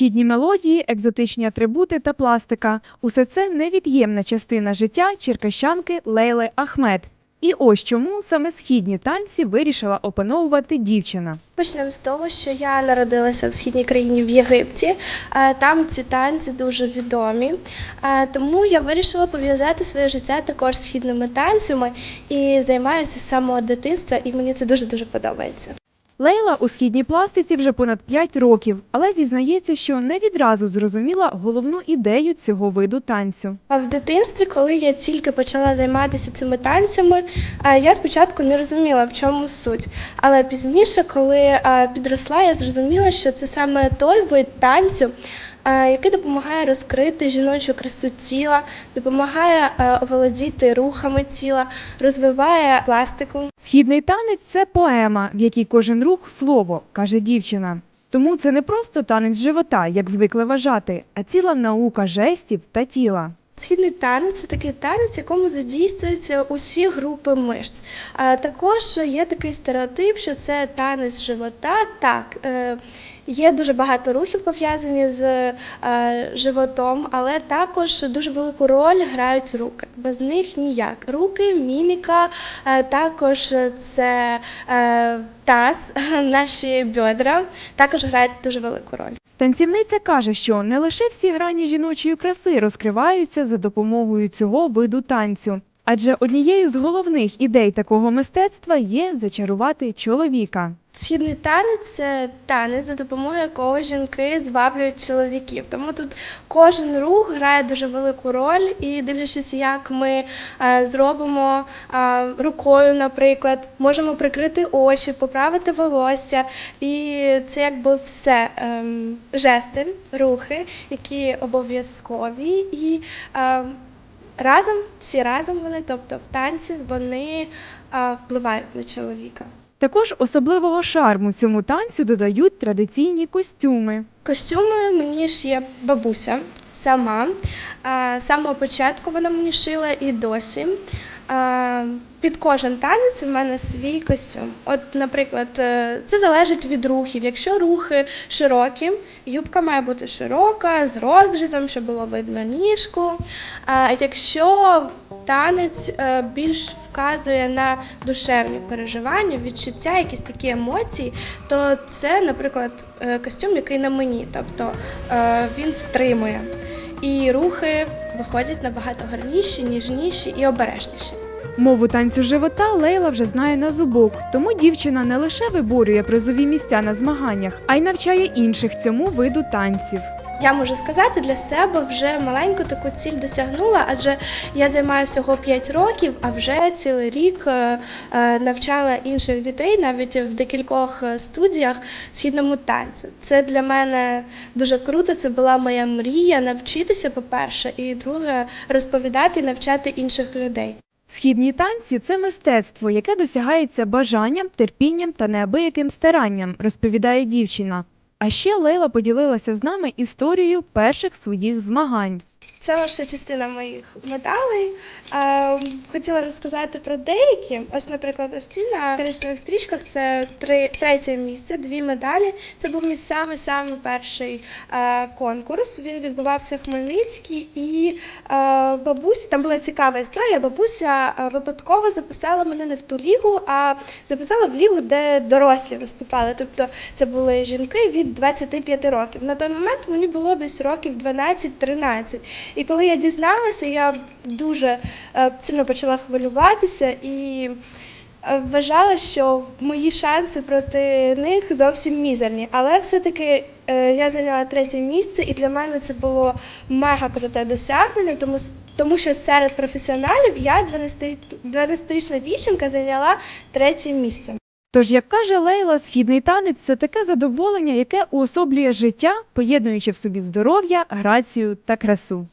Східні мелодії, екзотичні атрибути та пластика усе це невід'ємна частина життя черкащанки Лейли Ахмед. І ось чому саме східні танці вирішила опановувати дівчина. Почнемо з того, що я народилася в східній країні в Єгипті. Е, Там ці танці дуже відомі. Е, Тому я вирішила пов'язати своє життя також східними танцями і займаюся з самого дитинства, і мені це дуже дуже подобається. Лейла у східній пластиці вже понад 5 років, але зізнається, що не відразу зрозуміла головну ідею цього виду танцю. А в дитинстві, коли я тільки почала займатися цими танцями, я спочатку не розуміла, в чому суть. Але пізніше, коли підросла, я зрозуміла, що це саме той вид танцю, який допомагає розкрити жіночу красу тіла, допомагає е, оволодіти рухами тіла, розвиває пластику. Східний танець це поема, в якій кожен рух слово, каже дівчина. Тому це не просто танець живота, як звикли вважати, а ціла наука жестів та тіла. Східний танець це такий танець, в якому задійствуються усі групи мишць. А також є такий стереотип, що це танець живота. Так, е, є дуже багато рухів пов'язані з е, животом, але також дуже велику роль грають руки. Без них ніяк. Руки, міміка, е, також це е, таз, наші бедра також грають дуже велику роль. Танцівниця каже, що не лише всі грані жіночої краси розкриваються за допомогою цього виду танцю. Адже однією з головних ідей такого мистецтва є зачарувати чоловіка. Східний танець це танець, за допомогою якого жінки зваблюють чоловіків. Тому тут кожен рух грає дуже велику роль, і дивлячись, як ми е, зробимо е, рукою, наприклад, можемо прикрити очі, поправити волосся, і це якби все ем, жести, рухи, які обов'язкові і. Разом, всі разом вони, тобто в танці, вони а, впливають на чоловіка. Також особливого шарму цьому танцю додають традиційні костюми. Костюми мені ж є бабуся сама. А, З самого початку вона мені шила і досі. А, Під кожен танець в мене свій костюм. От, наприклад, е, це залежить від рухів. Якщо рухи широкі, юбка має бути широка, з розрізом, щоб було видно ніжку. А якщо танець е, більш вказує на душевні переживання, відчуття, якісь такі емоції, то це, наприклад, е, костюм, який на мені, тобто е, він стримує. І рухи виходять набагато гарніші, ніжніші і обережніші. Мову танцю живота Лейла вже знає на зубок, тому дівчина не лише виборює призові місця на змаганнях, а й навчає інших цьому виду танців. Я можу сказати, для себе вже маленьку таку ціль досягнула, адже я займаю всього 5 років, а вже цілий рік е, е, навчала інших дітей навіть в декількох е, студіях східному танцю. Це для мене дуже круто. Це була моя мрія навчитися, по-перше, і друге розповідати і навчати інших людей. Східні танці це мистецтво, яке досягається бажанням, терпінням та неабияким старанням, розповідає дівчина. А ще Лейла поділилася з нами історією перших своїх змагань. Це лише частина моїх медалей. Е, хотіла розказати про деякі. Ось, наприклад, ось ці на коричневих стрічках це три, третє місце, дві медалі. Це був мій самий самий перший е, конкурс. Він відбувався в Хмельницькій і е, бабуся, там була цікава історія. Бабуся е, випадково записала мене не в ту лігу, а записала в лігу, де дорослі виступали. Тобто це були жінки від 25 років. На той момент мені було десь років 12-13. І коли я дізналася, я дуже е, сильно почала хвилюватися і е, вважала, що мої шанси проти них зовсім мізерні. Але все-таки е, я зайняла третє місце, і для мене це було мега круте досягнення, тому, тому що серед професіоналів я 12-річна дівчинка зайняла третє місце. Тож, як каже Лейла, східний танець це таке задоволення, яке уособлює життя, поєднуючи в собі здоров'я, грацію та красу.